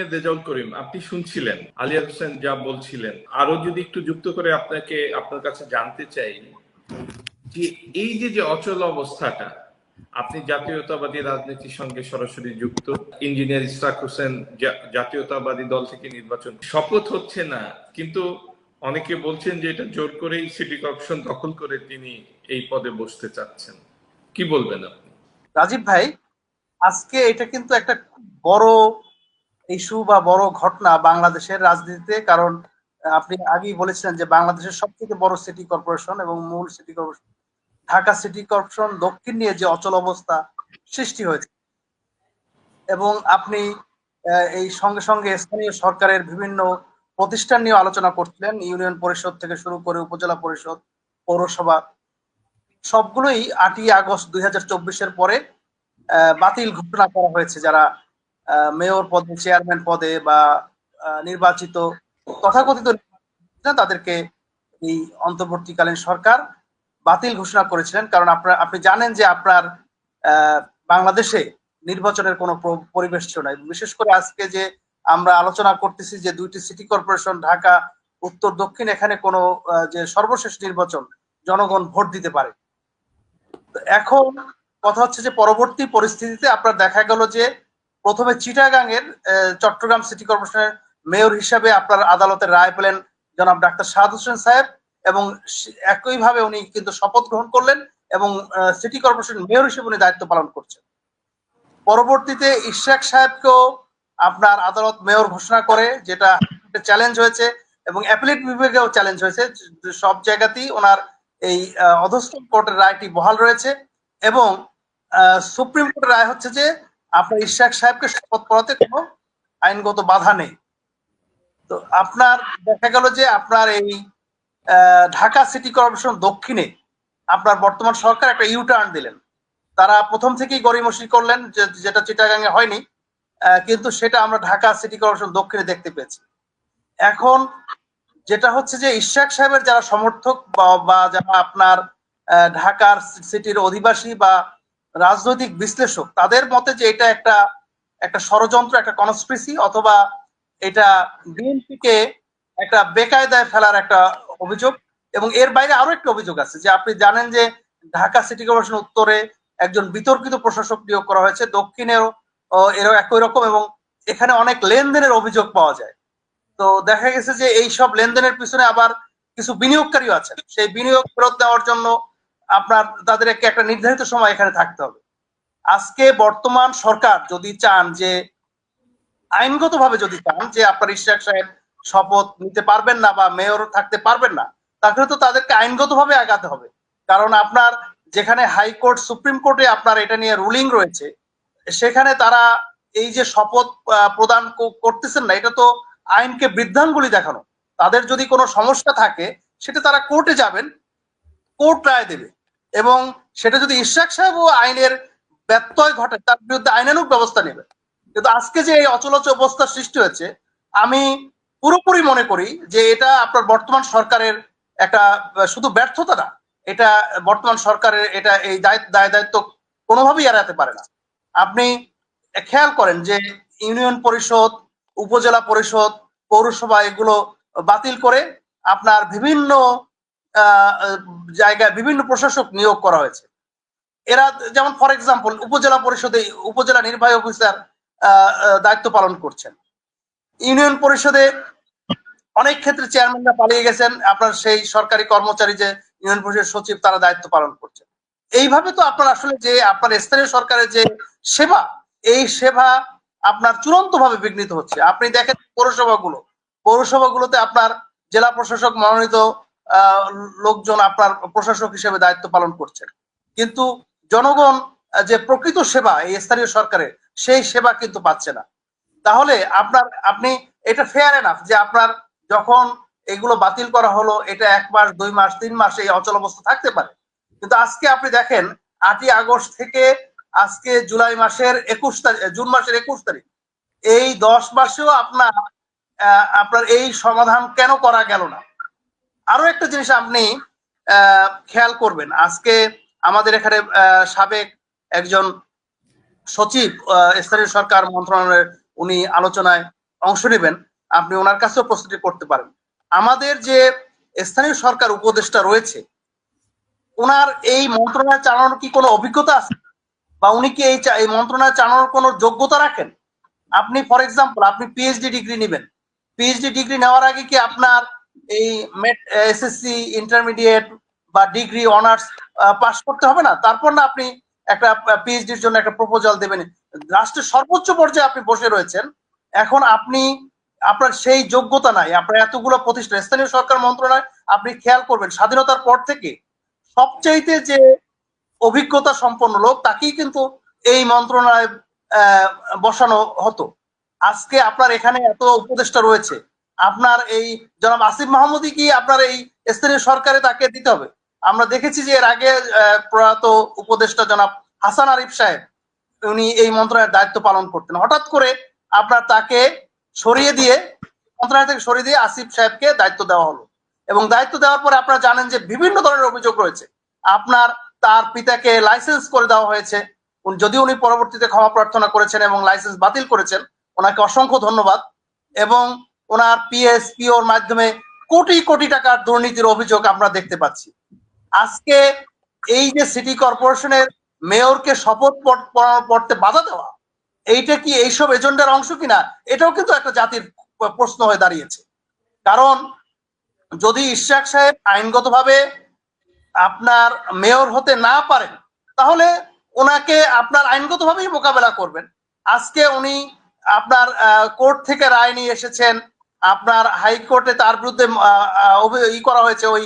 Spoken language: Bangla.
রেজাউল করিম, আপনি শুনছিলেন আলিয়া হোসেন যা বলছিলেন। আরও যদি একটু যুক্ত করে আপনাকে, আপনার কাছে জানতে চাই যে এই যে যে অচল অবস্থাটা, আপনি জাতীয়তাবাদী রাজনীতির সঙ্গে সরাসরি যুক্ত, ইঞ্জিনিয়ার ইসরাক হোসেন জাতীয়তাবাদী দল থেকে নির্বাচন। শপথ হচ্ছে না, কিন্তু অনেকে বলছেন যে এটা জোর করেই সিটি কর্পোরেশন দখল করে তিনি এই পদে বসতে চাচ্ছেন। কি বলবেন আপনি? রাজীব ভাই, আজকে এটা কিন্তু একটা বড় ইস্যু বা বড় ঘটনা বাংলাদেশের রাজনীতিতে, কারণ আপনি আগেই বলেছিলেন যে বাংলাদেশের সবথেকে বড় সিটি কর্পোরেশন এবং মূল city corporation, Dhaka city corporation দক্ষিণ নিয়ে যে অচল অবস্থা সৃষ্টি হয়েছে। এবং আপনি এই সঙ্গে সঙ্গে স্থানীয় সরকারের বিভিন্ন প্রতিষ্ঠান নিয়ে আলোচনা করছিলেন, ইউনিয়ন পরিষদ থেকে শুরু করে উপজেলা পরিষদ, পৌরসভা, সবগুলোই আটই আগস্ট দুই চব্বিশের পরে বাতিল ঘোষণা করা হয়েছে যারা মেয়র পদে চেয়ারম্যান পদে বা নির্বাচিত তথাকথিত তাদেরকে এই অন্তর্বর্তীকালীন সরকার বাতিল ঘোষণা করেছিলেন। কারণ আপনার, আপনি জানেন যে আপনার বাংলাদেশে নির্বাচনের কোনো পরিবেশ ছিল না। বিশেষ করে আজকে যে আমরা আলোচনা করতেছি যে দুইটি সিটি কর্পোরেশন ঢাকা, উত্তর, দক্ষিণ, এখানে কোনো যে সর্বশেষ নির্বাচন, জনগণ ভোট দিতে পারে। এখন কথা হচ্ছে যে পরবর্তী পরিস্থিতিতে আপনার দেখা গেল যে প্রথমে চিটাগাং এর আহ, চট্টগ্রাম সিটি কর্পোরেশনের মেয়র হিসাবে আপনার আদালতের রায় পেলেন জনাব ডাক্তার শাহাদ হোসেন সাহেব এবং একইভাবে উনি কিন্তু শপথ গ্রহণ করলেন এবং সিটি কর্পোরেশন মেয়র হিসেবে উনি দায়িত্ব পালন করছেন। পরবর্তীতে ইশাক সাহেবকেও আপনার আদালত মেয়র ঘোষণা করে যেটা চ্যালেঞ্জ হয়েছে এবং অ্যাপিলেট বিভাগেও চ্যালেঞ্জ হয়েছে সব জায়গাতেই ওনার এই আহ, অধস্তন কোর্টের রায়টি বহাল রয়েছে এবং সুপ্রিম কোর্টের রায় হচ্ছে যে আপনার ইশাক সাহেবকে শপথ পড়াতে কোনো আইনগত বাধা নেই। তো আপনার, দেখা গেল যে আপনার এই ঢাকা সিটি কর্পোরেশন দক্ষিণে আপনার বর্তমান সরকার একটা ইউটার্ন দিলেন। তারা প্রথম থেকেই গরিমসি করলেন যেটা চিটাগাঙে হয়নি কিন্তু সেটা আমরা ঢাকা সিটি কর্পোরেশন দক্ষিণে দেখতে পেয়েছি। এখন যেটা হচ্ছে যে ইশাক সাহেবের যারা সমর্থক বা- যারা আপনার ঢাকার সিটির অধিবাসী বা রাজনৈতিক বিশ্লেষক, তাদের মতে যে এটা একটা একটা ষড়যন্ত্র, একটা কনস্পিরেসি অথবা এটা বিএনপিকে একটা বেকায়দায় ফেলার একটা অভিযোগ এবং এর বাইরে আরও একটা অভিযোগ আছে যে আপনি জানেন যে ঢাকা সিটি কর্পোরেশন উত্তরে একজন বিতর্কিত প্রশাসক নিয়োগ করা হয়েছে দক্ষিণেও এরও একই রকম এবং এখানে অনেক লেনদেনের অভিযোগ পাওয়া যায়। তো দেখা গেছে যে এই সব লেনদেনের পিছনে আবার কিছু বিনিয়োগকারীও আছেন সেই বিনিয়োগ ফেরত দেওয়ার জন্য আপনার, তাদেরকে একটা নির্ধারিত সময় এখানে থাকতে হবে। আজকে বর্তমান সরকার যদি চান যে, আইনগতভাবে যদি চান যে আপনার ইশাক সাহেব শপথ নিতে পারবেন না বা মেয়র থাকতে পারবেন না, তাহলে তো তাদেরকে আইনগতভাবে আগাতে হবে। কারণ আপনার যেখানে হাইকোর্ট, সুপ্রিম কোর্টে আপনার এটা নিয়ে রুলিং রয়েছে, সেখানে তারা এই যে শপথ প্রদান করতেছেন না, এটা তো আইনকে বৃদ্ধাঙ্গুলি দেখানো। তাদের যদি কোনো সমস্যা থাকে, সেটা তারা কোর্টে যাবেন কোর্ট রায় দেবে। এবং সেটা যদি ইশাক সাহেব ও আইনের ব্যত্যয় ঘটে, তার বিরুদ্ধে আইনানুক ব্যবস্থা নেবে। কিন্তু আজকে যে এই অচলচ অবস্থার সৃষ্টি হয়েছে, আমি পুরোপুরি মনে করি যে এটা আপনার বর্তমান সরকারের একটা, শুধু ব্যর্থতা না, এটা বর্তমান সরকারের এটা এই দায় দায় দায়িত্ব কোনোভাবেই এড়াতে পারে না। আপনি খেয়াল করেন যে ইউনিয়ন পরিষদ, উপজেলা পরিষদ, পৌরসভা এগুলো বাতিল করে আপনার বিভিন্ন জায়গায় বিভিন্ন প্রশাসক নিয়োগ করা হয়েছে। এরা যেমন ফর এক্সাম্পল উপজেলা পরিষদে উপজেলা নির্বাহী অফিসার দায়িত্ব পালন করছেন। ইউনিয়ন পরিষদে অনেক ক্ষেত্রে চেয়ারম্যানরা পালিয়ে গেছেন। আপনার সেই সরকারি কর্মচারী যে ইউনিয়ন পরিষদের সচিব, তারা দায়িত্ব পালন করছেন। এইভাবে তো আপনার আসলে যে আপনার স্থানীয় সরকারের যে সেবা, এই সেবা আপনার চূড়ান্ত ভাবে বিঘ্নিত হচ্ছে। আপনি দেখেন পৌরসভাগুলো। পৌরসভাগুলোতে আপনার জেলা প্রশাসক মনোনীত লোকজন আপনার প্রশাসক হিসেবে দায়িত্ব পালন করছেন। কিন্তু জনগণ যে প্রকৃত সেবা এই স্থানীয় সরকারের, সেই সেবা কিন্তু পাচ্ছে না। তাহলে আপনার, আপনি, এটা ফেয়ার এনাফ যে আপনার যখন এগুলো বাতিল করা হলো, এটা এক মাস, দুই মাস, তিন মাস এই অচল অবস্থা থাকতে পারে। কিন্তু আজকে আপনি দেখেন, আটই আগস্ট থেকে আজকে জুলাই মাসের একুশ তারিখ জুন মাসের একুশ তারিখ, এই দশ মাসেও আপনার আপনার এই সমাধান কেন করা গেল না? আরও একটা জিনিস আপনি খেয়াল করবেন। আজকে আমাদের এখানে সাবেক একজন সচিব স্থানীয় সরকার মন্ত্রণালয়ের উনি আলোচনায় অংশ নেবেন। আপনি ওনার কাছেও প্রস্তুতি করতে পারেন। আমাদের যে স্থানীয় সরকার উপদেষ্টা রয়েছে, ওনার এই মন্ত্রণালয় চালানোর কি কোনো অভিজ্ঞতা আছে? বা উনি কি এই এই মন্ত্রণালয় চালানোর কোনো যোগ্যতা রাখেন? আপনি ফর এক্সাম্পল আপনি পিএইচডি ডিগ্রি নেবেন। পিএইচডি ডিগ্রি নেওয়ার আগে কি আপনার এই এসএসসি ইন্টারমিডিয়েট বা ডিগ্রি অনার্স পাস করতে হবে না। তারপর না আপনি একটা পিএইচডির জন্য একটা প্রপোজাল দেবেন। রাষ্ট্রের সর্বোচ্চ পর্যায়ে আপনি বসে রয়েছেন। এখন আপনি, আপনার সেই যোগ্যতা নাই। আপনার এতগুলো প্রতিষ্ঠান, স্থানীয় সরকার মন্ত্রণালয়, আপনি খেয়াল করবেন, স্বাধীনতার পর থেকে সবচাইতে যে অভিজ্ঞতা সম্পন্ন লোক, তাকেই কিন্তু এই মন্ত্রণালয় বসানো হতো। আজকে আপনার এখানে এত উপদেষ্টা রয়েছে। আপনার এই জনাব আসিফ মাহমুদই কি আপনার এই স্থানীয় সরকারে তাকে দিতে হবে? আমরা দেখেছি যে এর আগে প্রয়াত উপদেষ্টা জনাব হাসান আরিফ সাহেব, উনি এই মন্ত্রণালয়ের দায়িত্ব পালন করতেন। হঠাৎ করে আপনার তাকে সরিয়ে দিয়ে, মন্ত্রণালয় থেকে সরিয়ে দিয়ে আসিফ সাহেবকে দায়িত্ব দেওয়া হলো। এবং দায়িত্ব দেওয়ার পরে আপনারা জানেন যে বিভিন্ন ধরনের অভিযোগ রয়েছে। আপনার তার পিতাকে লাইসেন্স করে দেওয়া হয়েছে। যদিও উনি পরবর্তীতে ক্ষমা প্রার্থনা করেছেন এবং লাইসেন্স বাতিল করেছেন, ওনাকে অসংখ্য ধন্যবাদ। এবং ওনার পিএসপিওর মাধ্যমে কোটি কোটি টাকার দুর্নীতির অভিযোগ আমরা দেখতে পাচ্ছি। আজকে এই যে সিটি কর্পোরেশনের মেয়রকে শপথ পড়- পড়তে বাধা দেওয়া, এইটা কি এইসব এজেন্ডার অংশ কিনা, এটাও কিন্তু একটা জাতির প্রশ্ন হয়ে দাঁড়িয়েছে। কারণ যদি ইশাক সাহেব আইনগতভাবে আপনার মেয়র হতে না পারেন, তাহলে ওনাকে আপনার আইনগতভাবেই মোকাবেলা করবেন। আজকে উনি আপনার কোর্ট থেকে রায় নিয়ে এসেছেন আপনার হাইকোর্টে তার বিরুদ্ধে ই করা হয়েছে ওই